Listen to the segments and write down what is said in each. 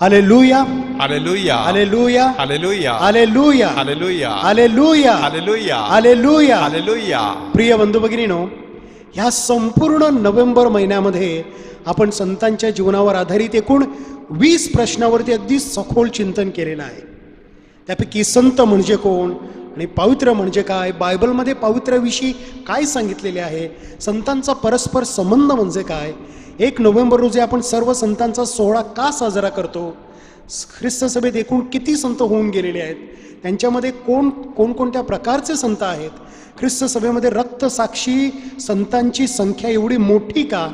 Hallelujah hallelujah hallelujah hallelujah hallelujah hallelujah hallelujah hallelujah hallelujah hallelujah प्रिय बंधू भगिनीनो ह्या संपूर्ण नोव्हेंबर महिन्यामध्ये आपण संतांच्या जीवनावर आधारित एकूण वीस प्रश्नावरती अगदी सखोल चिंतन केलेलं आहे त्यापैकी संत म्हणजे कोण आणि पावित्र्य म्हणजे काय? बायबलमध्ये पावित्र्याविषयी काय सांगितलेले आहे? संतांचा परस्पर संबंध म्हणजे काय? एक नोव्हेंबर रोजी आपण सर्व संतांचा सोहळा का साजरा करतो? ख्रिस्त सभेत एकूण किती संत होऊन गेलेले आहेत? त्यांच्यामध्ये कोण कोणकोणत्या प्रकारचे संत आहेत? ख्रिस्त सभेमध्ये रक्तसाक्षी संतांची संख्या एवढी मोठी का?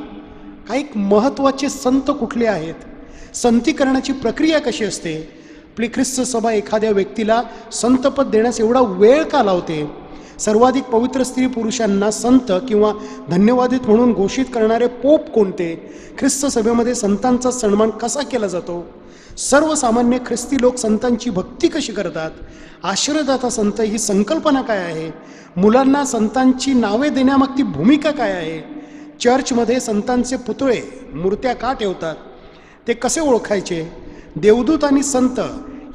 काही महत्त्वाचे संत कुठले आहेत? संतीकरणाची प्रक्रिया कशी असते? आपली ख्रिस्त सभा एखाद्या व्यक्तीला संतपद देण्यास एवढा वेळ का लावते? सर्वाधिक पवित्र स्त्री पुरुषांना संत किंवा धन्यवादित म्हणून घोषित करणारे पोप कोणते? ख्रिस्त सभेमध्ये संतांचा सन्मान कसा केला जातो? सर्वसामान्य ख्रिस्ती लोक संतांची भक्ती कशी करतात? आश्रयदाता संत ही संकल्पना काय आहे? मुलांना संतांची नावे देण्यामागती भूमिका काय आहे? चर्चमध्ये संतांचे पुतळे मूर्त्या का ठेवतात? ते कसे ओळखायचे? देवदूत आणि संत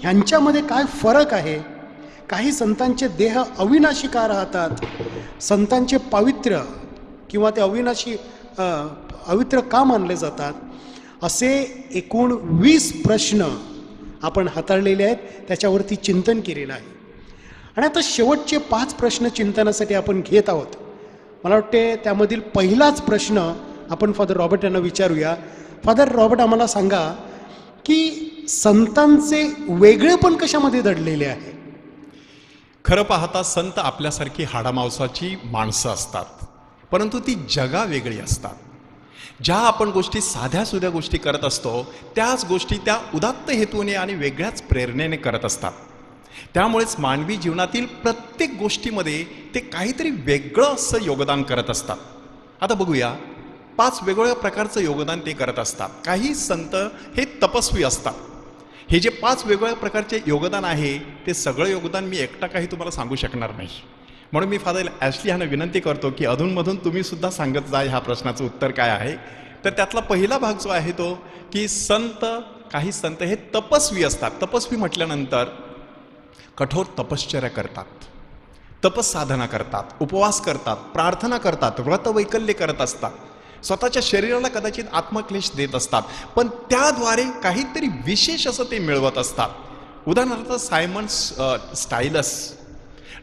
ह्यांच्यामध्ये काय फरक आहे? काही संतांचे देह अविनाशी का राहतात. संतांचे पावित्र्य किंवा ते अविनाशी अवित्र का मानले जातात? असे एकूण वीस प्रश्न आपण हाताळलेले आहेत त्याच्यावरती चिंतन केलेलं आहे. आणि आता शेवटचे पाच प्रश्न चिंतनासाठी आपण घेत आहोत. मला वाटते त्यामधील पहिलाच प्रश्न आपण फादर रॉबर्ट यांना विचारूया. फादर रॉबर्ट आम्हाला सांगा की संतांचे वेगळेपण कशामध्ये दडलेले आहे? खरं पाहता संत आपल्यासारखी हाडामांसाची माणसं असतात परंतु ती जगा वेगळी असतात. ज्या आपण गोष्टी साध्या सुध्या गोष्टी करत असतो त्याच गोष्टी त्या उदात्त हेतूने आणि वेगळ्याच प्रेरणेने करत असतात. त्यामुळेच मानवी जीवनातील प्रत्येक गोष्टीमध्ये ते काहीतरी वेगळं असं योगदान करत असतात. आता बघूया पाच वेगवेगळ्या प्रकारचं योगदान ते करत असतात. काही संत हे तपस्वी असतात. हे जे पाच वेगवेगळ्या प्रकारचे योगदान आहे ते सगळं योगदान मी एकटा काही तुम्हाला सांगू शकणार नाही. म्हणून मी फादर ॲशली ह्यांना विनंती करतो की अधूनमधून तुम्हीसुद्धा सांगत जा ह्या प्रश्नाचं उत्तर काय आहे. तर त्यातला पहिला भाग जो आहे तो की संत काही संत हे तपस्वी असतात. तपस्वी म्हटल्यानंतर कठोर तपश्चर्या करतात. तपस साधना करतात उपवास करतात प्रार्थना करतात व्रतवैकल्य करत असतात. स्वतःच्या शरीराला कदाचित आत्मक्लेश देत असतात. पण त्याद्वारे काहीतरी विशेष असं ते मिळवत असतात. उदाहरणार्थ सायमन स्टायलस.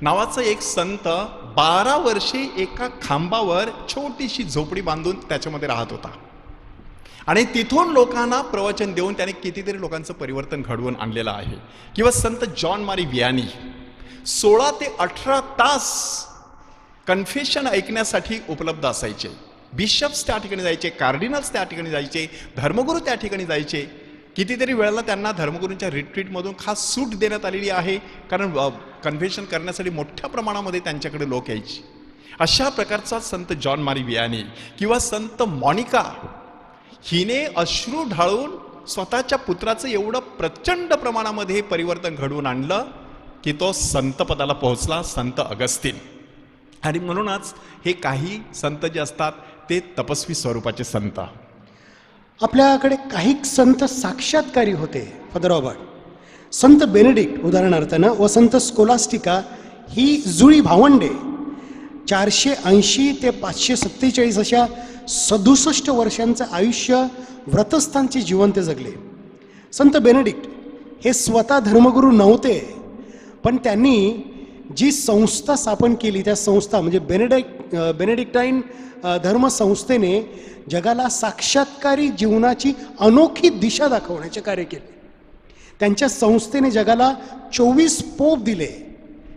नावाचा एक संत बारा वर्षे एका खांबावर छोटीशी झोपडी बांधून त्याच्यामध्ये राहत होता. आणि तिथून लोकांना प्रवचन देऊन त्याने कितीतरी लोकांचं परिवर्तन घडवून आणलेलं आहे. किंवा संत जॉन मारी वियानी. सोळा ते अठरा तास कन्फेशन ऐकण्यासाठी उपलब्ध असायचे. बिशप्स त्या ठिकाणी जायचे कार्डिनल्स त्या ठिकाणी जायचे धर्मगुरू त्या ठिकाणी जायचे. कितीतरी वेळेला त्यांना धर्मगुरूंच्या रिट्रीटमधून खास सूट देण्यात आलेली आहे कारण कन्व्हेन्शन करण्यासाठी मोठ्या प्रमाणामध्ये त्यांच्याकडे लोक यायचे. अशा प्रकारचा संत जॉन मारी वियानी किंवा संत मॉनिका हिने अश्रू ढाळून स्वतःच्या पुत्राचं एवढं प्रचंड प्रमाणामध्ये परिवर्तन घडवून आणलं की तो संत पदाला पोहोचला संत अगस्तीन आणि म्हणूनच हे काही संत जे असतात ते तपस्वी स्वरूपाचे संत. आपल्याकडे काही संत साक्षात्कारी होते फादर रॉबर्ट. संत बेनेडिक्ट उदाहरणार्थानं व संत स्कोलास्टिका ही जुळी भावंडे. चारशे ऐंशी ते पाचशे सत्तेचाळीस अशा सदुसष्ट वर्षांचं आयुष्य व्रतस्थांचे जीवन ते जगले. संत बेनेडिक्ट हे स्वतः धर्मगुरू नव्हते पण त्यांनी जी संस्था स्थापन केली त्या संस्था म्हणजे बेनेडिक बेनेडिक्टाईन धर्मसंस्थेने जगाला साक्षात्कारी जीवनाची अनोखी दिशा दाखवण्याचे कार्य केले. त्यांच्या संस्थेने जगाला चोवीस पोप दिले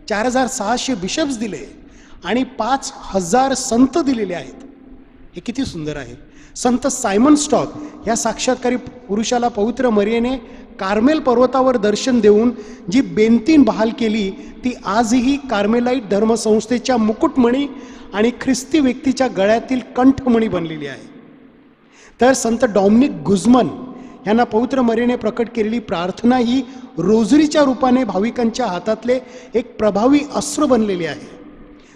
चार हजार सहाशे बिशप्स दिले आणि पाच हजार संत दिलेले आहेत. हे किती सुंदर आहे. संत सायमन स्टॉक या साक्षात्कारी पुरुषाला पवित्र मरियेने कार्मेल पर्वतावर दर्शन देऊन जी बेंतीन बहाल केली ती आजही कार्मेलाईट धर्मसंस्थेच्या मुकुटमणी आणि ख्रिस्ती व्यक्तीच्या गळ्यातील कंठमणी बनलेली आहे. तर संत डॉमिनिक गुजमन यांना पवित्र मरेने प्रकट केलेली प्रार्थना ही रोजरीच्या रूपाने भाविकांच्या हातातले एक प्रभावी अस्त्र बनलेले आहे.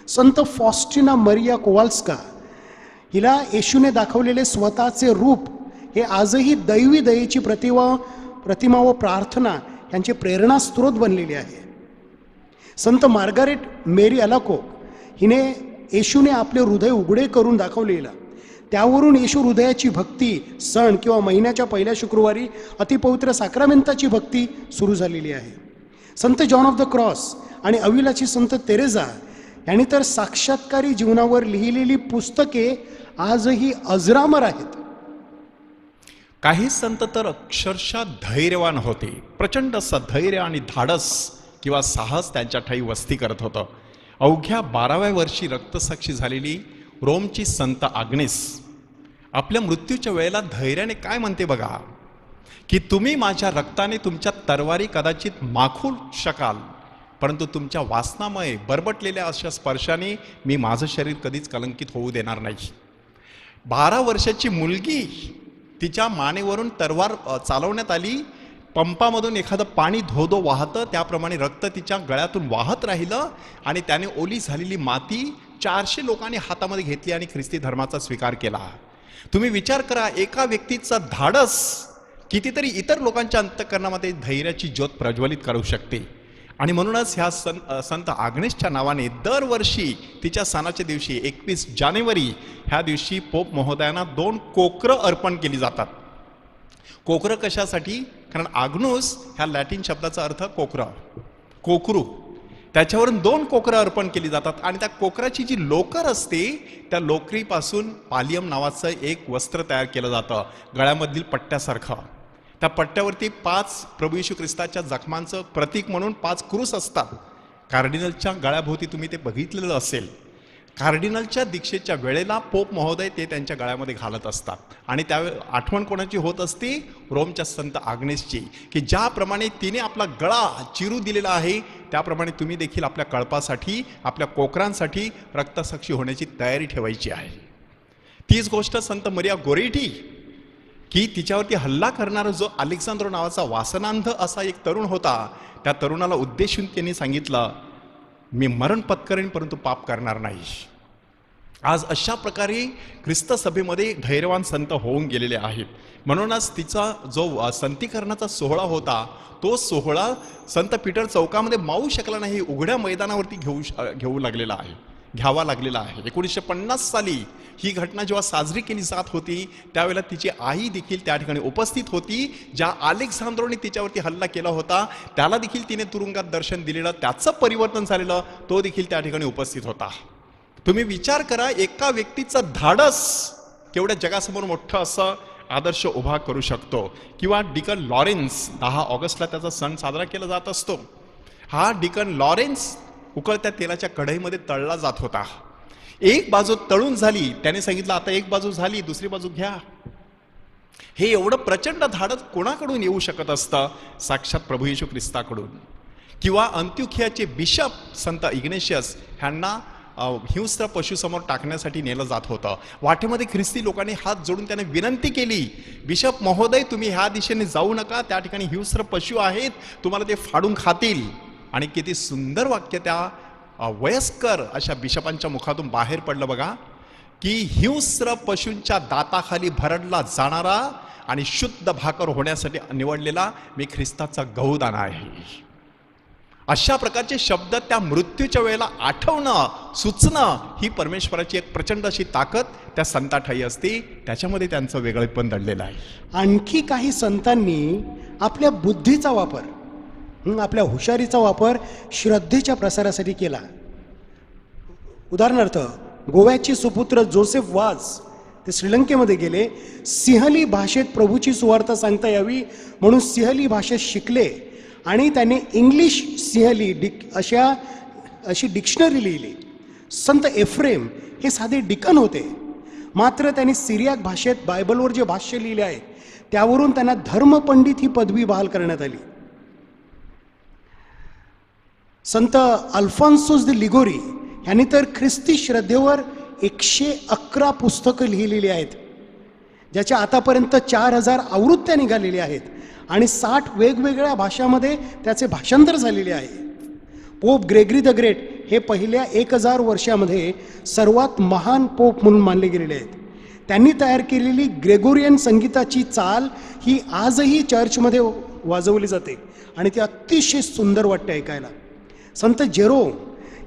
संत फॉस्टिना मरिया कोवाल्स्का हिला येशूने दाखवलेले स्वतःचे रूप हे आजही दैवी दयेची प्रतिमा प्रतिमा व प्रार्थना यांचे प्रेरणास्त्रोत बनलेली आहे. संत मार्गारेट मेरी अलाको हिने येशूने आपले हृदय उघडे करून दाखवलेलं. त्यावरून येशू हृदयाची भक्ती सण किंवा महिन्याच्या पहिल्या शुक्रवारी अतिपवित्र साक्रामेंताची भक्ती सुरू झालेली आहे. संत जॉन ऑफ द क्रॉस आणि अविलाची संत तेरेजा यांनी तर साक्षात्कारी जीवनावर लिहिलेली पुस्तके आजही अजरामर आहेत. काही संत तर अक्षरशः धैर्यवान होते. प्रचंड असं धैर्य आणि धाडस किंवा साहस त्यांच्या ठाई वस्ती करत होतं. अवघ्या बाराव्या वर्षी रक्तसाक्षी झालेली रोमची संत आग्नेस आपल्या मृत्यूच्या वेळेला धैर्याने काय म्हणते बघा? की तुम्ही माझ्या रक्ताने तुमच्या तरवारी कदाचित माखू शकाल परंतु तुमच्या वासनामुळे बरबटलेल्या अशा स्पर्शाने मी माझं शरीर कधीच कलंकित होऊ देणार नाही. बारा वर्षाची मुलगी तिच्या मानेवरून तरवार चालवण्यात आली. पंपामधून एखादं पाणी धो धो वाहतं त्याप्रमाणे रक्त तिच्या गळ्यातून वाहत राहिलं आणि त्याने ओली झालेली माती चारशे लोकांनी हातामध्ये घेतली आणि ख्रिस्ती धर्माचा स्वीकार केला. तुम्ही विचार करा एका व्यक्तीचा धाडस कितीतरी इतर लोकांच्या अंतकरणामध्ये धैर्याची ज्योत प्रज्वलित करू शकते. आणि म्हणूनच ह्या सन संत आग्नेशच्या नावाने दरवर्षी तिच्या सणाच्या दिवशी एकवीस जानेवारी ह्या दिवशी पोप महोदयांना दोन कोकरं अर्पण केली जातात. कोकरं कशासाठी? कारण आग्नोस ह्या लॅटिन शब्दाचा अर्थ कोकरं. कोकरू. त्याच्यावरून दोन कोकरं अर्पण केली जातात आणि त्या कोकराची जी लोकर असते त्या लोकरीपासून पालियम नावाचं एक वस्त्र तयार केलं जातं गळ्यामधील पट्ट्यासारखं. त्या पट्ट्यावरती पाच प्रभू येशू ख्रिस्ताच्या जखमांचं प्रतीक म्हणून पाच क्रूस असतात. कार्डिनलच्या गळ्याभोवती तुम्ही ते बघितलेलं असेल. कार्डिनलच्या दीक्षेच्या वेळेला पोप महोदय ते त्यांच्या गळ्यामध्ये घालत असतात. आणि त्यावेळे आठवण कोणाची होत असते? रोमच्या संत आग्नेसची. की ज्याप्रमाणे तिने आपला गळा चिरू दिलेला आहे त्याप्रमाणे तुम्ही देखील आपल्या कळपासाठी आपल्या कोकरांसाठी रक्तसाक्षी होण्याची तयारी ठेवायची आहे. तीच गोष्ट संत मरिया गोरेटी की तिच्यावरती हल्ला करणारा जो अलेक्झांद्रो नावाचा वासनांध असा एक तरुण होता त्या तरुणाला उद्देशून त्यांनी सांगितलं मी मरण पत्करेन परंतु पाप करणार नाही आज अशा प्रकारे ख्रिस्त सभेमध्ये धैर्यवान संत होऊन गेलेले आहेत. म्हणूनच तिचा जो संतीकरणाचा सोहळा होता तो सोहळा संत पीटर चौकामध्ये मावू शकला नाही उघड्या मैदानावरती घेऊ श- घेऊ लागलेला आहे. घ्यावा लागलेला आहे. एकोणीसशे पन्नास साली ही घटना जेव्हा साजरी केली जात होती त्यावेळेला तिची आई देखील त्या ठिकाणी उपस्थित होती ज्या अलेक्झांद्रोने तिच्यावरती हल्ला केला होता. त्याला देखील तिने तुरुंगात दर्शन दिलेलं त्याचं परिवर्तन झालेलं तो देखील त्या ठिकाणी उपस्थित होता. तुम्ही विचार करा एका व्यक्तीचं धाडस केवढ्या जगासमोर मोठं असं आदर्श उभा करू शकतो. किंवा डिकन लॉरेन्स दहा ऑगस्टला त्याचा सण साजरा केला जात असतो. हा डिकन लॉरेन्स उकळत्या तेलाच्या कढईमध्ये तळला जात होता. एक बाजू तळून झाली त्याने सांगितलं आता एक बाजू झाली दुसरी बाजू घ्या. हे एवढं प्रचंड धाडस कोणाकडून येऊ शकत असतं? साक्षात प्रभू येशू ख्रिस्ताकडून. किंवा अंत्युखियाचे बिशप संत इग्नेशियस ह्यांना हिंस्त्र हिंस्र पशुसमोर टाकण्यासाठी नेलं जात होतं. वाटेमध्ये ख्रिस्ती लोकांनी हात जोडून त्याने विनंती केली बिशप महोदय तुम्ही ह्या दिशेने जाऊ नका. त्या ठिकाणी हिंस्त्र पशु आहेत. तुम्हाला ते फाडून खातील. आणि किती सुंदर वाक्य त्या वयस्कर अशा बिशपांच्या मुखातून बाहेर पडलं बघा की हिंस्र पशूंच्या दाताखाली भरडला जाणारा आणि शुद्ध भाकर होण्यासाठी निवडलेला मी ख्रिस्ताचा गहुदाना आहे. अशा प्रकारचे शब्द त्या मृत्यूच्या वेळेला आठवणं सुचणं ही परमेश्वराची एक प्रचंड अशी ताकद त्या संताठाई असते. त्याच्यामध्ये त्यांचं वेगळेपण दडलेलं आहे. आणखी काही संतांनी आपल्या बुद्धीचा वापर आपल्या हुशारीचा वापर श्रद्धेच्या प्रसारासाठी केला. उदाहरणार्थ गोव्याचे सुपुत्र जोसेफ वाज ते श्रीलंकेमध्ये गेले. सिंहली भाषेत प्रभूची सुवार्ता सांगता यावी म्हणून सिंहली भाषेत शिकले आणि त्याने इंग्लिश सिंहली डिक अशा अशी डिक्शनरी लिहिली. संत एफ्रेम हे साधे डिकन होते. मात्र त्यांनी सिरियाक भाषेत बायबलवर जे भाष्य लिहिले आहे त्यावरून त्यांना धर्मपंडित ही पदवी बहाल करण्यात आली. संत अल्फॉन्सोस द लिगोरी यांनी तर ख्रिस्ती श्रद्धेवर एकशे अकरा पुस्तकं लिहिलेली आहेत ज्याच्या आतापर्यंत चार हजार आवृत्त्या निघालेल्या आहेत आणि साठ वेगवेगळ्या भाषामध्ये त्याचे भाषांतर झालेले आहे. पोप ग्रेगरी द ग्रेट हे पहिल्या एक हजार वर्षामध्ये सर्वात महान पोप म्हणून मानले गेलेले आहेत. त्यांनी तयार केलेली ग्रेगोरियन संगीताची चाल ही आजही चर्चमध्ये वाजवली जाते आणि ती अतिशय सुंदर वाटते ऐकायला. संत जेरो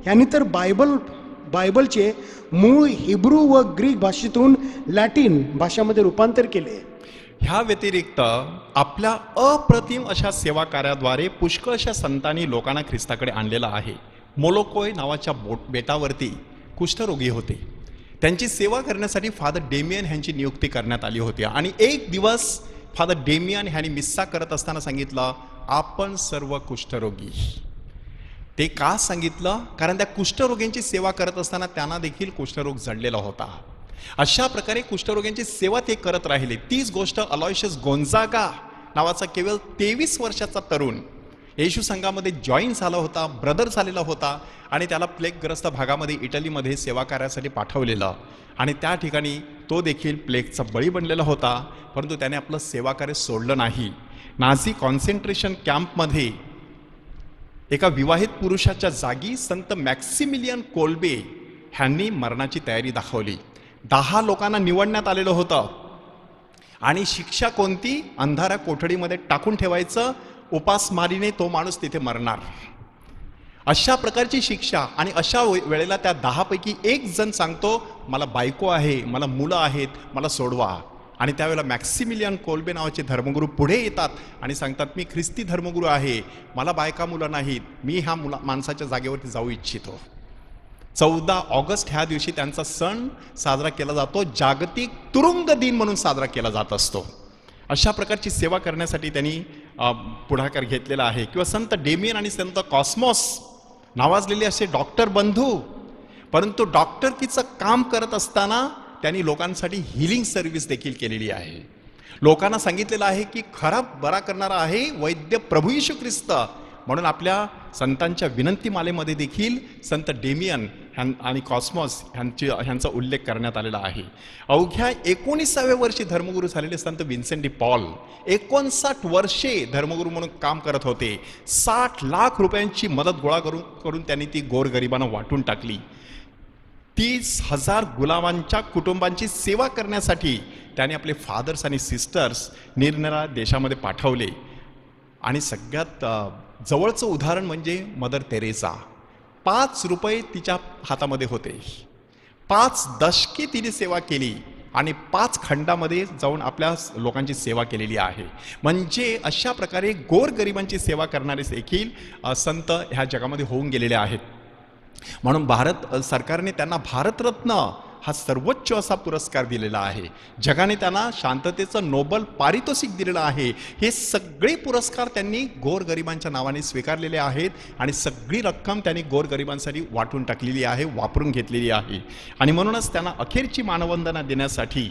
यांनी तर बायबल बायबलचे मूळ हिब्रू व ग्रीक भाषेतून लॅटिन भाषामध्ये रूपांतर केले. ह्या व्यतिरिक्त आपल्या अप्रतिम अशा सेवा कार्याद्वारे पुष्कळशा संतांनी लोकांना ख्रिस्ताकडे आणलेला आहे. मोलोकोय नावाच्या बोट बेटावरती कुष्ठरोगी होते. त्यांची सेवा करण्यासाठी फादर डेमियन ह्यांची नियुक्ती करण्यात आली होती आणि एक दिवस फादर डेमियन ह्यांनी मिस्सा करत असताना सांगितलं आपण सर्व कुष्ठरोगी. ते का सांगितलं? कारण त्या कुष्ठरोग्यांची सेवा करत असताना त्यांना देखील कुष्ठरोग जडलेला होता. अशा प्रकारे कुष्ठरोग्यांची सेवा ते करत राहिले. तीच गोष्ट अलॉयशस गोंजागा नावाचा केवळ तेवीस वर्षाचा तरुण येशू संघामध्ये जॉईन झाला होता ब्रदर झालेला होता आणि त्याला प्लेगग्रस्त भागामध्ये इटलीमध्ये सेवा कार्यासाठी पाठवलेलं. आणि त्या ठिकाणी तो देखील प्लेगचा बळी बनलेला होता परंतु त्याने आपलं सेवा कार्य सोडलं नाही. नाझी कॉन्सन्ट्रेशन कॅम्पमध्ये एका विवाहित पुरुषाच्या जागी संत मॅक्सिमिलियन कोल्बे ह्यांनी मरणाची तयारी दाखवली. दहा लोकांना निवडण्यात आलेलं होतं. आणि शिक्षा कोणती? अंधारा कोठडीमध्ये टाकून ठेवायचं. उपासमारीने तो माणूस तिथे मरणार. अशा प्रकारची शिक्षा आणि अशा वे- वेळेला त्या दहापैकी एक जण सांगतो मला बायको आहे मला मुलं आहेत मला सोडवा. आणि त्यावेळेला मॅक्सिमिलियन कोल्बे नावाचे धर्मगुरू पुढे येतात आणि सांगतात मी ख्रिस्ती धर्मगुरू आहे मला बायका मुलं नाहीत मी ह्या मुला माणसाच्या जागेवरती जाऊ इच्छितो. चौदा ऑगस्ट ह्या दिवशी त्यांचा सण साजरा केला जातो जागतिक तुरुंग दिन म्हणून साजरा केला जात असतो. अशा प्रकारची सेवा करण्यासाठी त्यांनी पुढाकार घेतलेला आहे. किंवा संत डेमियन आणि संत कॉस्मॉस नावाजलेले असे डॉक्टर बंधू परंतु डॉक्टरकीचं काम करत असताना त्यांनी लोकांसाठी हिलिंग सर्व्हिस देखील केलेली आहे. लोकांना सांगितलेलं आहे की खरा बरा करणारा आहे वैद्य प्रभू यशू ख्रिस्त. म्हणून आपल्या संतांच्या विनंतीमालेमध्ये देखील संत डेमियन ह्यां आणि कॉस्मॉस ह्यांची ह्यांचा उल्लेख करण्यात आलेला आहे. अवघ्या एकोणीसाव्या वर्षी धर्मगुरू झालेले संत विन्सेंटी पॉल एकोणसाठ वर्षे धर्मगुरू म्हणून काम करत होते. साठ लाख रुपयांची मदत गोळा करून करून त्यांनी ती गोरगरिबांना वाटून टाकली. तीस हजार गुलामांच्या कुटुंबांची सेवा करण्यासाठी त्याने आपले फादर्स आणि सिस्टर्स निरनिरा देशामध्ये पाठवले. आणि सगळ्यात जवळचं उदाहरण म्हणजे मदर तेरेसा पाच रुपये तिच्या हातामध्ये होते. पाच दशके तिने सेवा केली आणि पाच खंडामध्ये जाऊन आपल्या लोकांची सेवा केलेली आहे. म्हणजे अशा प्रकारे गोरगरिबांची सेवा करणारे देखील संत ह्या जगामध्ये होऊन गेलेले आहेत. म्हणून भारत सरकारने त्यांना भारतरत्न हा सर्वोच्च असा पुरस्कार दिलेला आहे. जगाने त्यांना शांततेचं नोबल पारितोषिक दिलेलं आहे. हे सगळे पुरस्कार त्यांनी गोरगरिबांच्या नावाने स्वीकारलेले आहेत आणि सगळी रक्कम त्यांनी गोरगरिबांसाठी वाटून टाकलेली आहे वापरून घेतलेली आहे. आणि म्हणूनच त्यांना अखेरची मानवंदना देण्यासाठी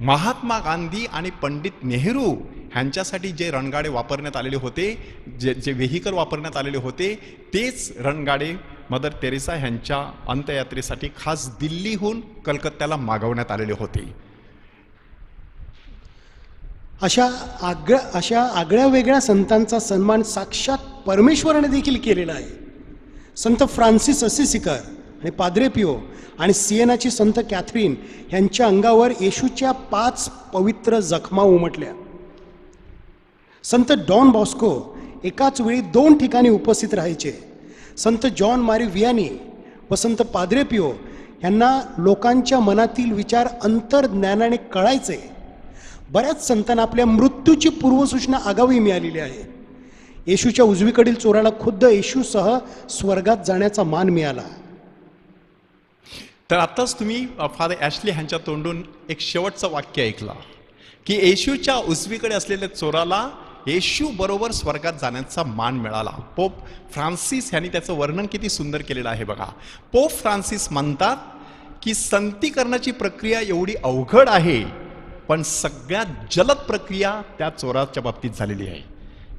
महात्मा गांधी आणि पंडित नेहरू ह्यांच्यासाठी जे रणगाडे वापरण्यात आलेले होते जे जे व्हेकल वापरण्यात आलेले होते तेच रणगाडे मदर तेरेसा ह्यांच्या अंत्ययात्रेसाठी खास दिल्लीहून कलकत्त्याला मागवण्यात आलेले होते. अशा आगळ्या अशा आगळ्या वेगळ्या संतांचा सन्मान साक्षात परमेश्वराने देखील केलेला आहे. संत फ्रान्सिस असिसिकर आणि पाद्रे पिओ आणि सिएनाची संत कॅथरीन यांच्या अंगावर येशूच्या पाच पवित्र जखमा उमटल्या. संत डॉन बॉस्को एकाच वेळी दोन ठिकाणी उपस्थित राहायचे. संत जॉन मारी वियानी व संत पाद्रे यांना लोकांच्या मनातील विचार अंतर्ज्ञानाने कळायचे. बऱ्याच संतांना आपल्या मृत्यूची पूर्वसूचना आगावी मिळालेली आहे. येशूच्या उजवीकडील चोराला खुद्द येशूसह स्वर्गात जाण्याचा मान मिळाला. तर आत्ताच तुम्ही फादर ॲशली ह्यांच्या तोंडून एक शेवटचं वाक्य ऐकलं की येशूच्या उजवीकडे असलेल्या चोराला येशू बरोबर स्वर्गात जाण्याचा मान मिळाला. पोप फ्रान्सिस यांनी त्याचं वर्णन किती सुंदर केलेलं आहे बघा. पोप फ्रान्सिस म्हणतात की संतीकरणाची प्रक्रिया एवढी अवघड आहे पण सगळ्यात जलद प्रक्रिया त्या चोराच्या बाबतीत झालेली आहे.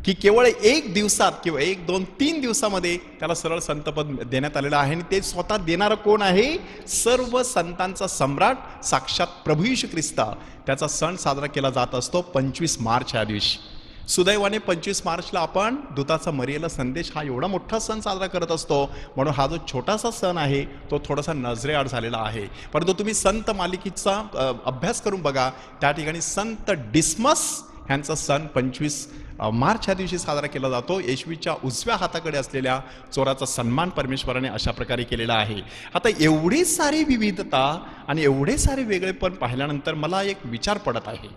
की केवळ एक दिवसात किंवा एक दोन तीन दिवसामध्ये त्याला सरळ संतपद देण्यात आलेलं आहे आणि ते स्वतः देणारं कोण आहे? सर्व संतांचा सम्राट साक्षात प्रभू येशू ख्रिस्त. त्याचा सण साजरा केला जात असतो पंचवीस मार्च ह्या दिवशी. सुदैवाने पंचवीस मार्चला आपण दुताचा मरियेला संदेश हा एवढा मोठा सण साजरा करत असतो म्हणून हा जो छोटासा सण आहे तो थोडासा नजरेआड झालेला आहे. परंतु तुम्ही संत मालिकेचा अभ्यास करून बघा त्या ठिकाणी संत डिस्मस ह्यांचा सण पंचवीस मार्च ह्या दिवशी साजरा केला जातो. येशवीच्या उजव्या हाताकडे असलेल्या चोराचा सन्मान परमेश्वराने अशा प्रकारे केलेला आहे. आता एवढी सारी विविधता आणि एवढे सारे वेगळेपण पाहिल्यानंतर मला एक विचार पडत आहे.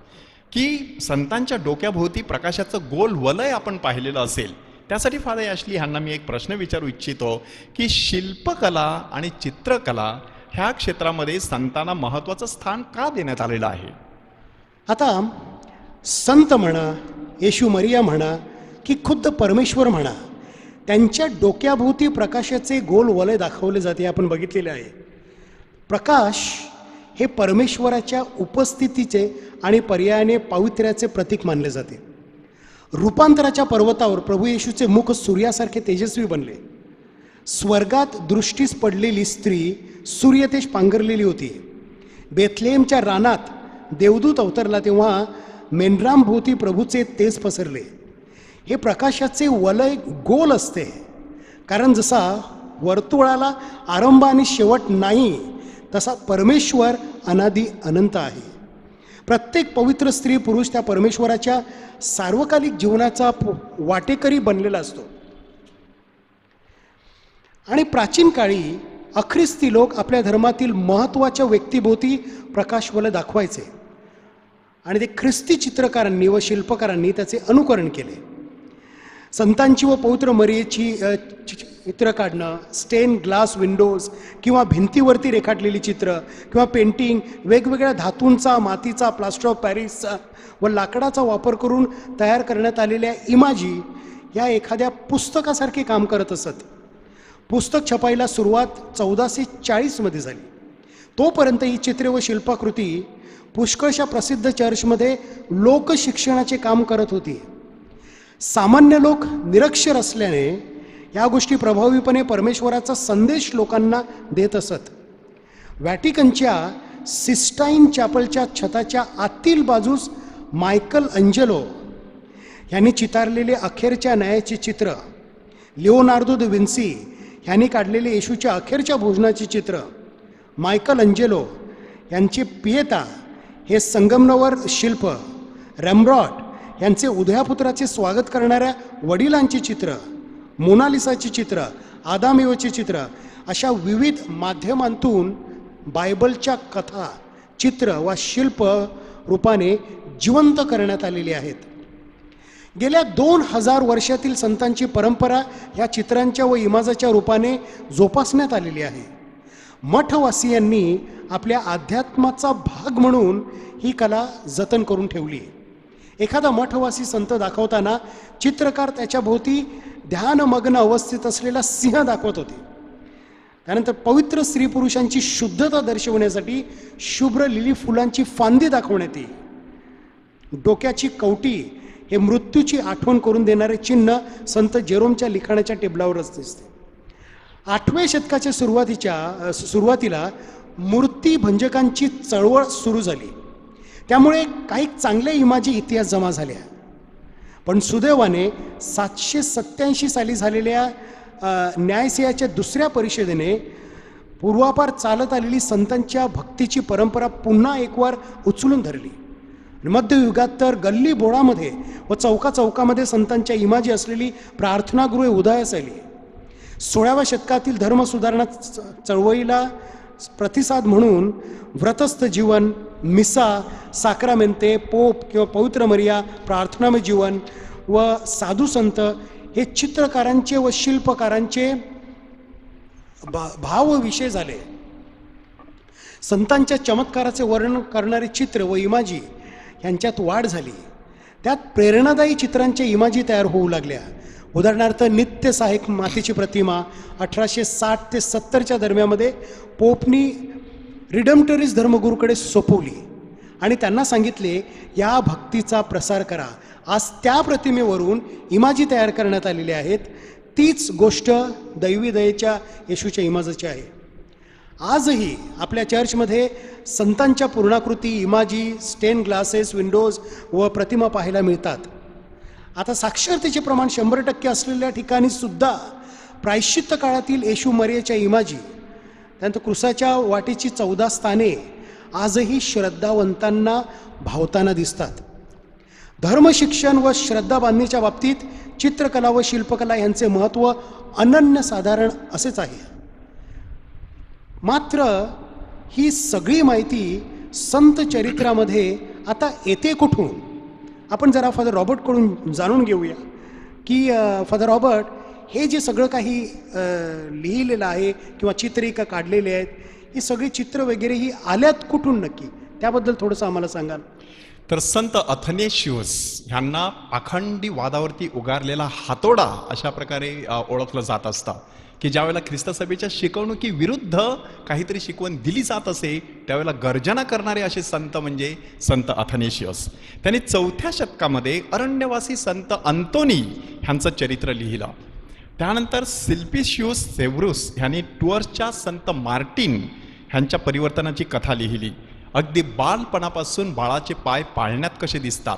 की संतांच्या डोक्याभोवती प्रकाशाचं गोल वलय आपण पाहिलेलं असेल. त्यासाठी फादर ॲशली ह्यांना मी एक प्रश्न विचारू इच्छितो की शिल्पकला आणि चित्रकला ह्या क्षेत्रामध्ये संतांना महत्त्वाचं स्थान का देण्यात आलेलं आहे? आता संत म्हणा येशू मरिया म्हणा की खुद्द परमेश्वर म्हणा त्यांच्या डोक्याभोवती प्रकाशाचे गोल वलय दाखवले जाते आपण बघितलेले आहे. प्रकाश हे परमेश्वराच्या उपस्थितीचे आणि पर्यायाने पावित्र्याचे प्रतीक मानले जाते. रूपांतराच्या पर्वतावर प्रभू येशूचे मुख सूर्यासारखे तेजस्वी बनले. स्वर्गात दृष्टीस पडलेली स्त्री सूर्यतेज पांघरलेली होती. बेथलेमच्या रानात देवदूत अवतरला तेव्हा मेंढरामभोवती प्रभूचे तेज पसरले. हे प्रकाशाचे वलय गोल असते. कारण जसा वर्तुळाला आरंभ आणि शेवट नाही तसा परमेश्वर अनादी अनंत आहे. प्रत्येक पवित्र स्त्री पुरुष त्या परमेश्वराच्या सार्वकालिक जीवनाचा वाटेकरी बनलेला असतो. आणि प्राचीन काळी अख्रिस्ती लोक आपल्या धर्मातील महत्त्वाच्या व्यक्तीभोवती प्रकाशवलं दाखवायचे. आणि ते ख्रिस्ती चित्रकारांनी व शिल्पकारांनी त्याचे अनुकरण केले. संतांची व पवित्र मरियेची चित्र काढणं स्टेन ग्लास विंडोज किंवा भिंतीवरती रेखाटलेली चित्र किंवा पेंटिंग वेगवेगळ्या धातूंचा मातीचा प्लास्टर ऑफ पॅरिसचा व लाकडाचा वापर करून तयार करण्यात आलेल्या इमाजी या एखाद्या पुस्तकासारखे काम करत असत. पुस्तक छपाईला सुरुवात चौदाशे चाळीसमध्ये झाली. तोपर्यंत ही चित्रे व शिल्पाकृती पुष्कळशा प्रसिद्ध चर्चमध्ये लोकशिक्षणाचे काम करत होती. सामान्य लोक निरक्षर असल्याने या गोष्टी प्रभावीपणे परमेश्वराचा संदेश लोकांना देत असत. व्हॅटिकनच्या सिस्टाईन चॅपलच्या छताच्या आतील बाजूस मायकल अंजेलो यांनी चितारलेले अखेरच्या न्यायाचे चित्र लिओनार्दो द विन्सी यांनी काढलेले येशूच्या अखेरच्या भोजनाचे चित्र मायकल अंजेलो यांचे पियेता हे संगमनवर शिल्प रेम्ब्रॉट यांचे उदयापुत्राचे स्वागत करणाऱ्या वडिलांची चित्र मोनालिसाची चित्र आदामेवचे चित्र अशा विविध माध्यमांतून बायबलच्या कथा चित्र वा शिल्प रूपाने जिवंत करण्यात आलेली आहेत. गेल्या दोन हजार वर्षातील संतांची परंपरा या चित्रांच्या व इमाजाच्या रूपाने जोपासण्यात आलेली आहे. मठवासियांनी आपल्या अध्यात्माचा भाग म्हणून ही कला जतन करून ठेवली आहे. एखादा मठवासी संत दाखवताना चित्रकार त्याच्या भोवती ध्यानमग्न अवस्थेत असलेला सिंह दाखवत होते. त्यानंतर पवित्र स्त्री पुरुषांची शुद्धता दर्शवण्यासाठी शुभ्र लिली फुलांची फांदी दाखवण्यात येईल. डोक्याची कवटी हे मृत्यूची आठवण करून देणारे चिन्ह संत जेरोमच्या लिखाणाच्या टेबलावरच दिसते. आठव्या शतकाच्या सुरुवातीच्या सुरुवातीला मूर्तीभंजकांची चळवळ सुरू झाली. त्यामुळे काही चांगल्या इमाजी इतिहास जमा झाल्या. पण सुदैवाने सातशे सत्याऐंशी साली झालेल्या अ, दुसऱ्या परिषदेने पूर्वापार चालत आलेली संतांच्या भक्तीची परंपरा पुन्हा एकवार उचलून धरली. मध्ययुगात तर गल्ली बोळामध्ये व चौका चौकामध्ये संतांच्या इमाजी असलेली प्रार्थनागृहे उदयास आली सोळाव्या शतकातील धर्मसुधारणा च- चळवळीला प्रतिसाद म्हणून व्रतस्थ जीवन मिसा साक्रामेंते पोप किंवा पवित्र मर्या प्रार्थनामय जीवन व साधू संत हे चित्रकारांचे व शिल्पकारांचे भा भाव विषय झाले. संतांच्या चमत्काराचे वर्णन करणारे चित्र व इमाजी यांच्यात वाढ झाली. त्यात प्रेरणादायी चित्रांच्या इमाजी तयार होऊ लागल्या. उदाहरणार्थ नित्य साहेब मातीची प्रतिमा अठराशे साठ ते सत्तरच्या दरम्यामध्ये पोपनी रिडमटरीज धर्मगुरूकडे सोपवली. आणि त्यांना सांगितले या भक्तीचा प्रसार करा. आज त्या प्रतिमेवरून इमाजी तयार करण्यात आलेली आहेत. तीच गोष्ट दैवी दयेच्या येशूच्या इमाजाची आहे. आजही आपल्या चर्चमध्ये संतांच्या पूर्णाकृती इमाजी स्टेन ग्लासेस विंडोज व प्रतिमा पाहायला मिळतात. आता साक्षरतेचे प्रमाण शंभर टक्के असलेल्या ठिकाणीसुद्धा प्रायश्चित्त काळातील येशू मर्याच्या इमाजी त्यानंतर क्रुसाच्या वाटेची चौदा स्थाने आजही श्रद्धावंतांना भावताना दिसतात. धर्मशिक्षण व श्रद्धा बांधणीच्या बाबतीत चित्रकला व शिल्पकला यांचे महत्त्व अनन्यसाधारण असेच आहे. मात्र ही सगळी माहिती संत चरित्रामध्ये आता येते कुठून? आपण जरा फादर रॉबर्टकडून जाणून घेऊया की फादर रॉबर्ट हे जे सगळं काही लिहिलेलं आहे किंवा चित्रिका काढलेले आहेत ही सगळी चित्र वगैरे ही आल्यात कुठून नक्की? त्याबद्दल थोडंसं आम्हाला सांगाल. तर संत अथनेशियस ह्यांना अखंडी वादावरती उगारलेला हातोडा अशा प्रकारे ओळखलं जात असतं. की ज्यावेळेला ख्रिस्त सभेच्या शिकवणुकी विरुद्ध काहीतरी शिकवण दिली जात असे त्यावेळेला गर्जना करणारे असे संत म्हणजे संत अथनेशियस त्यांनी चौथ्या शतकामध्ये अरण्यवासी संत अंतोनी ह्यांचं चरित्र लिहिलं. त्यानंतर सिल्पिशियस सेव्रुस ह्यांनी टुअर्सच्या संत मार्टिन ह्यांच्या परिवर्तनाची कथा लिहिली. अगदी बालपणापासून बाळाचे पाय पाळण्यात कसे दिसतात?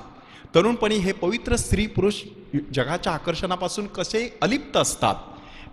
तरुणपणी हे पवित्र स्त्री पुरुष जगाच्या आकर्षणापासून कसे अलिप्त असतात?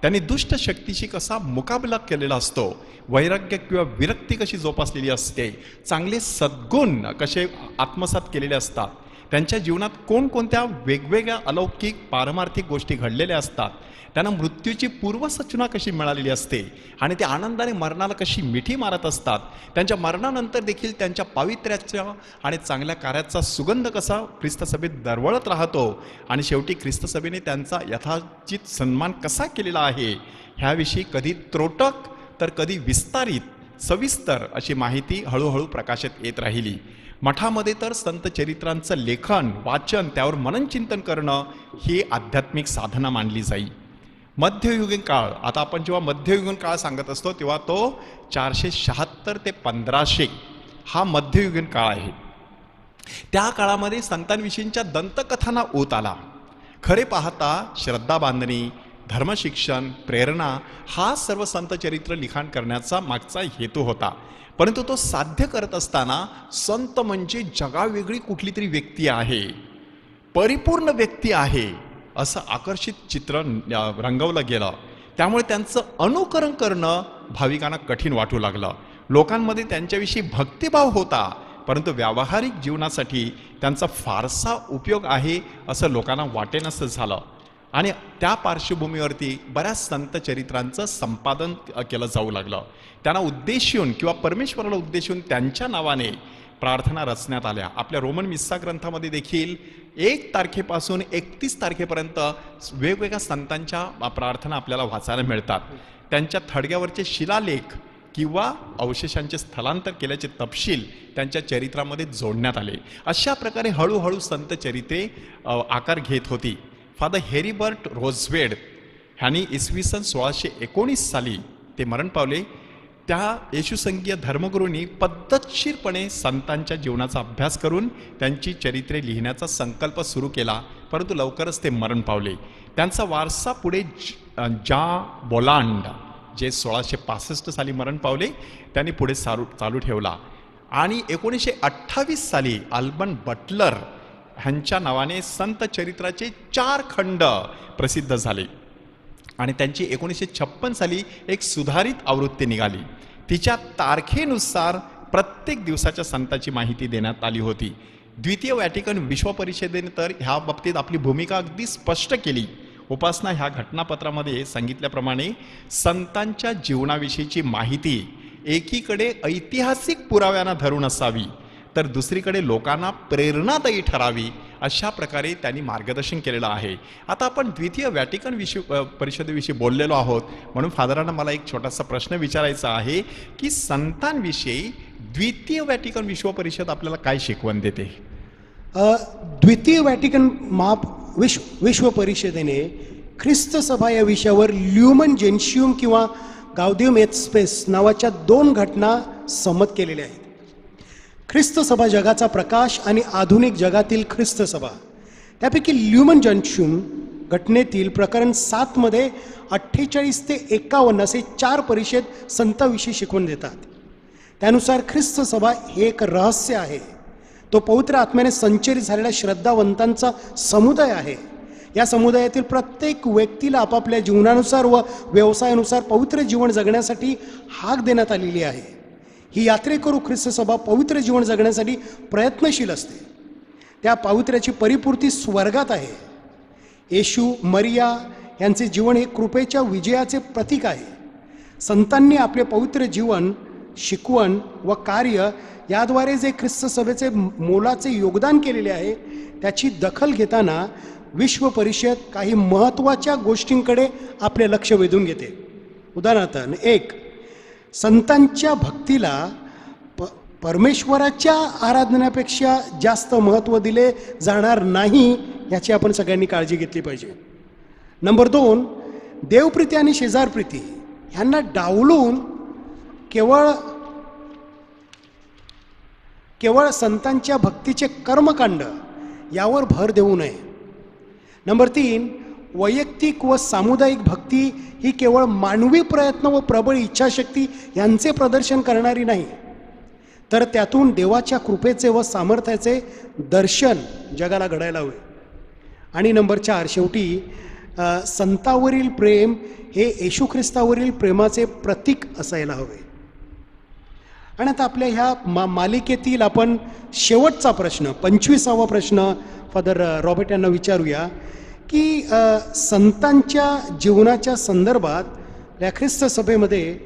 त्यांनी दुष्ट शक्तीशी कसा मुकाबला केलेला असतो? वैराग्य किंवा विरक्ती कशी जोपासलेली असते? चांगले सद्गुण कसे आत्मसात केलेले असतात? त्यांच्या जीवनात कोणकोणत्या वेगवेगळ्या अलौकिक पारमार्थिक गोष्टी घडलेल्या असतात त्यांना मृत्यूची पूर्वसूचना कशी मिळालेली असते आणि ते आनंदाने मरणाला कशी मिठी मारत असतात त्यांच्या मरणानंतर देखील त्यांच्या पावित्र्याच्या आणि चांगल्या कार्याचा सुगंध कसा ख्रिस्त सभेत दरवळत राहतो आणि शेवटी ख्रिस्त सभेने त्यांचा यथाचित सन्मान कसा केलेला आहे ह्याविषयी कधी त्रोटक तर कधी विस्तारित सविस्तर अशी माहिती हळूहळू प्रकाशात येत राहिली. मठामध्ये तर संत चरित्रांचं लेखन वाचन त्यावर मननचिंतन करणं ही आध्यात्मिक साधना मानली जाई. मध्ययुगीन काळ आता आपण जेव्हा मध्ययुगीन काळ सांगत असतो तेव्हा तो चारशे शहात्तर ते पंधराशे हा मध्ययुगीन काळ आहे. त्या काळामध्ये संतांविषयींच्या दंतकथांना ओत आला. खरे पाहता श्रद्धा बांधणी धर्मशिक्षण प्रेरणा हा सर्व संत चरित्र लिखाण करण्याचा मागचा हेतू होता. परंतु तो साध्य करत असताना संत म्हणजे जगावेगळी कुठली तरी व्यक्ती आहे. परिपूर्ण व्यक्ती आहे असं आकर्षित चित्र रंगवलं गेलं. त्यामुळे त्यांचं अनुकरण करणं भाविकांना कठीण वाटू लागलं. लोकांमध्ये त्यांच्याविषयी भक्तिभाव होता परंतु व्यावहारिक जीवनासाठी त्यांचा फारसा उपयोग आहे असं लोकांना वाटेनसं झालं. आणि त्या पार्श्वभूमीवरती बऱ्याच संत चरित्रांचं संपादन केलं जाऊ लागलं. त्यांना उद्देशून किंवा परमेश्वराला उद्देशून त्यांच्या नावाने प्रार्थना रचण्यात आल्या. आपल्या रोमन मिस्सा ग्रंथामध्ये देखील एक तारखेपासून एकतीस तारखेपर्यंत वेगवेगळ्या संतांच्या प्रार्थना आपल्याला वाचायला मिळतात. त्यांच्या थडग्यावरचे शिलालेख किंवा अवशेषांचे स्थलांतर केल्याचे तपशील त्यांच्या चरित्रामध्ये जोडण्यात आले. अशा प्रकारे हळूहळू संत चरित्रे आकार घेत होती. फादर हेरिबर्ट रोझवेड ह्यांनी इसवी सन सोळाशे एकोणीस साली ते मरण पावले. त्या येशुसंगीय धर्मगुरूंनी पद्धतशीरपणे संतांच्या जीवनाचा अभ्यास करून त्यांची चरित्रे लिहिण्याचा संकल्प सुरू केला परंतु लवकरच ते मरण पावले. त्यांचा वारसा पुढे ज- जा बोलांड जे सोळाशे पासष्ट साली मरण पावले त्यांनी पुढे चालू चालू ठेवला. आणि एकोणीसशे अठ्ठावीस साली आल्बन बटलर ह्यांच्या नावाने संत चरित्राचे चार खंड प्रसिद्ध झाले. आणि त्यांची एकोणीसशे छप्पन साली एक सुधारित आवृत्ती निघाली. तिच्या तारखेनुसार प्रत्येक दिवसाच्या संताची माहिती देण्यात आली होती. द्वितीय वॅटिकन विश्व परिषदेने तर ह्या बाबतीत आपली भूमिका अगदी स्पष्ट केली. उपासना ह्या घटनापत्रामध्ये सांगितल्याप्रमाणे संतांच्या जीवनाविषयीची माहिती एकीकडे ऐतिहासिक पुराव्यांना धरून असावी तर दुसरीकडे लोकांना प्रेरणादायी ठरावी अशा प्रकारे त्यांनी मार्गदर्शन केलेलं आहे. आता आपण द्वितीय व्हॅटिकन विश्व परिषदेविषयी बोललेलो आहोत. म्हणून फादरांना मला एक छोटासा प्रश्न विचारायचा आहे की संतांविषयी द्वितीय व्हॅटिकन विश्व परिषद आपल्याला काय शिकवण देते? द्वितीय व्हॅटिकन माप विश्व विश्व परिषदेने ख्रिस्त सभा या विषयावर ल्युमन जेन्शियम किंवा गावदिम एथ नावाच्या दोन घटना संमत केलेल्या आहेत. ख्रिस्त सभा जगाचा प्रकाश आणि आधुनिक जगातील ख्रिस्त सभा. त्यापैकी ल्युमन जंक्शन घटनेतील प्रकरण सातमध्ये अठ्ठेचाळीस ते एकावन्न असे चार परिषद संताविषयी शिकवून देतात. त्यानुसार ख्रिस्त सभा हे एक रहस्य आहे. तो पवित्र आत्म्याने संचरित झालेल्या श्रद्धावंतांचा समुदाय आहे. या समुदायातील प्रत्येक व्यक्तीला आपापल्या जीवनानुसार व व्यवसायानुसार पवित्र जीवन जगण्यासाठी हाक देण्यात आलेली आहे. ही यात्रेकरू ख्रिस्त सभा पवित्र जीवन जगण्यासाठी प्रयत्नशील असते. त्या पावित्र्याची परिपूर्ती स्वर्गात आहे. येशू मरिया यांचे जीवन हे कृपेच्या विजयाचे प्रतीक आहे. संतांनी आपले पवित्र जीवन शिकवण व कार्य याद्वारे जे ख्रिस्त सभेचे मोलाचे योगदान केलेले आहे त्याची दखल घेताना विश्व परिषद काही महत्त्वाच्या गोष्टींकडे आपले लक्ष वेधून घेते. उदाहरणार्थ एक संतांच्या भक्तीला प परमेश्वराच्या आराधनापेक्षा जास्त महत्त्व दिले जाणार नाही याची आपण सगळ्यांनी काळजी घेतली पाहिजे. नंबर दोन देवप्रीती आणि शेजारप्रीती ह्यांना डावलून केवळ केवळ संतांच्या भक्तीचे कर्मकांड यावर भर देऊ नये. नंबर तीन वैयक्तिक व सामुदायिक भक्ती ही केवळ मानवी प्रयत्न व प्रबळ इच्छाशक्ती यांचे प्रदर्शन करणारी नाही. तर त्यातून देवाच्या कृपेचे व सामर्थ्याचे दर्शन जगाला घडायला हवे. आणि नंबर चार शेवटी संतावरील प्रेम हे येशू ख्रिस्तावरील प्रेमाचे प्रतीक असायला हवे. आणि आता आपल्या ह्या मा मालिकेतील आपण शेवटचा प्रश्न पंचवीसावा प्रश्न फादर रॉबर्ट यांना विचारूया. की संतांच्या जीवनाच्या संदर्भात या ख्रिस्त सभेमध्ये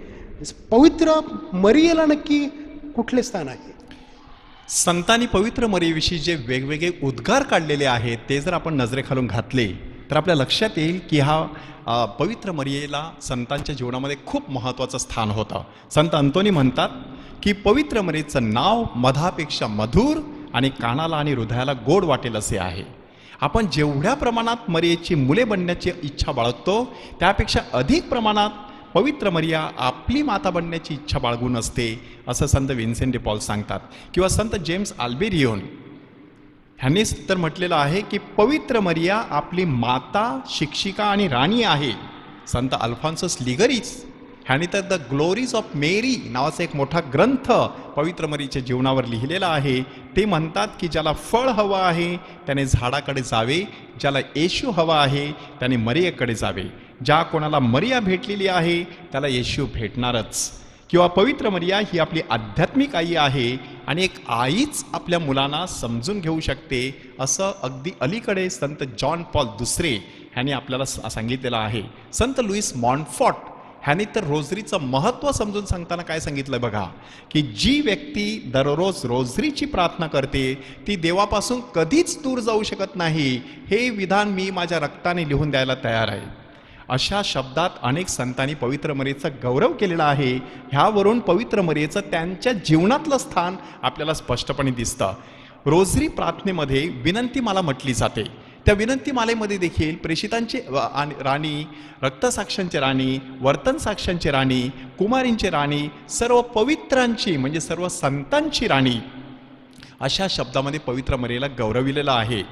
पवित्र मरियेला नक्की कुठले स्थान आहे? संतांनी पवित्र मरीविषयी जे वेगवेगळे उद्गार काढलेले आहेत ते जर आपण नजरेखालून घातले तर आपल्या लक्षात येईल की हा पवित्र मरियेला संतांच्या जीवनामध्ये खूप महत्त्वाचं स्थान होतं. संत अंतोनी म्हणतात की पवित्र मरीचं नाव मधापेक्षा मधुर आणि कानाला आणि हृदयाला गोड वाटेल असे आहे. आपण जेवढ्या प्रमाणात मरियेची मुले बनण्याची इच्छा बाळगतो त्यापेक्षा अधिक प्रमाणात पवित्र मरिया आपली माता बनण्याची इच्छा बाळगून असते असं संत विन्सेंट डे पॉल सांगतात. किंवा संत जेम्स आल्बेरियोन ह्यांनी तर म्हटलेलं आहे की पवित्र मरिया आपली माता शिक्षिका आणि राणी आहे. संत अल्फान्सस लिगरीच ह्याने तर द ग्लोरीज ऑफ मेरी नावाचा एक मोठा ग्रंथ पवित्र मरीच्या जीवनावर लिहिलेला आहे. ते म्हणतात की ज्याला फळ हवं आहे त्याने झाडाकडे जावे. ज्याला येशू हवा आहे त्याने मरियेकडे जावे. ज्या कोणाला मरिया भेटलेली आहे त्याला येशू भेटणारच. किंवा पवित्र मरिया ही आपली आध्यात्मिक आई आहे आणि एक आईच आपल्या मुलांना समजून घेऊ शकते असं अगदी अलीकडे संत जॉन पॉल दुसरे ह्याने आपल्याला सांगितलेलं आहे. संत लुईस मॉन्फॉट ह्याने तर रोजरीचं महत्त्व समजून सांगताना काय सांगितलं बघा की जी व्यक्ती दररोज रोजरीची प्रार्थना करते ती देवापासून कधीच दूर जाऊ शकत नाही हे विधान मी माझ्या रक्ताने लिहून द्यायला तयार आहे. अशा शब्दात अनेक संतांनी पवित्र मरेचा गौरव केलेला आहे. ह्यावरून पवित्र मरेचं त्यांच्या जीवनातलं स्थान आपल्याला स्पष्टपणे दिसतं. रोजरी प्रार्थनेमध्ये विनंती मला म्हटली जाते त्या विनंती मालेमध्ये देखील प्रेषितांची आणि- राणी रक्तसाक्षांची राणी वर्तन साक्षांची राणी कुमारींची राणी सर्व पवित्रांची म्हणजे सर्व संतांची राणी अशा शब्दामध्ये पवित्र मरेला गौरविलेलं आहे.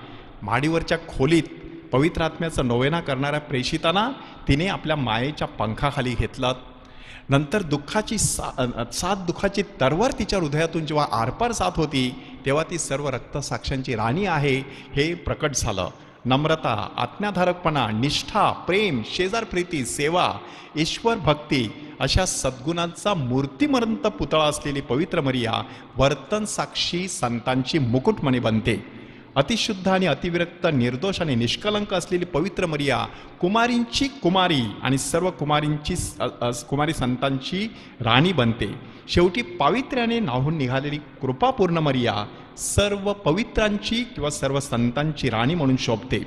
माडीवरच्या खोलीत पवित्र आत्म्याचा नोवेना करणाऱ्या प्रेषितांना तिने आपल्या मायेच्या पंखाखाली घेतलं. नंतर दुःखाची सा सात दुःखाची तरवर तिच्या हृदयातून जेव्हा आरपार जात होती तेव्हा ती सर्व रक्तसाक्षांची राणी आहे हे प्रकट झालं. नम्रता आज्ञाधारकपणा निष्ठा प्रेम शेजारप्रीती सेवा ईश्वर भक्ती अशा सद्गुणांचा मूर्तिमरंत पुतळा असलेली पवित्र मरिया वर्तन साक्षी संतांची मुकुटमणी बनते. अतिशुद्ध आणि अतिविरक्त निर्दोष आणि निष्कलंक असलेली पवित्र मरिया कुमारींची कुमारी आणि सर्व कुमारींची कुमारी संतांची राणी बनते. शेवटी पावित्र्याने नाहून निघालेली कृपापूर्ण मरिया सर्व पवित्रांची किंवा सर्व संतांची राणी म्हणून शोभते.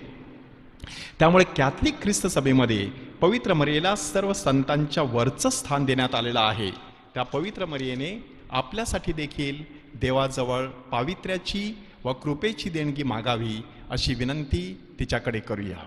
त्यामुळे कॅथलिक ख्रिस्त सभेमध्ये पवित्र मरियेला सर्व संतांच्या वरचं स्थान देण्यात आलेलं आहे. त्या पवित्र मरियेने आपल्यासाठी देखील देवाजवळ पावित्र्याची व कृपेची देणगी मागावी अशी विनंती तिच्याकडे करूया.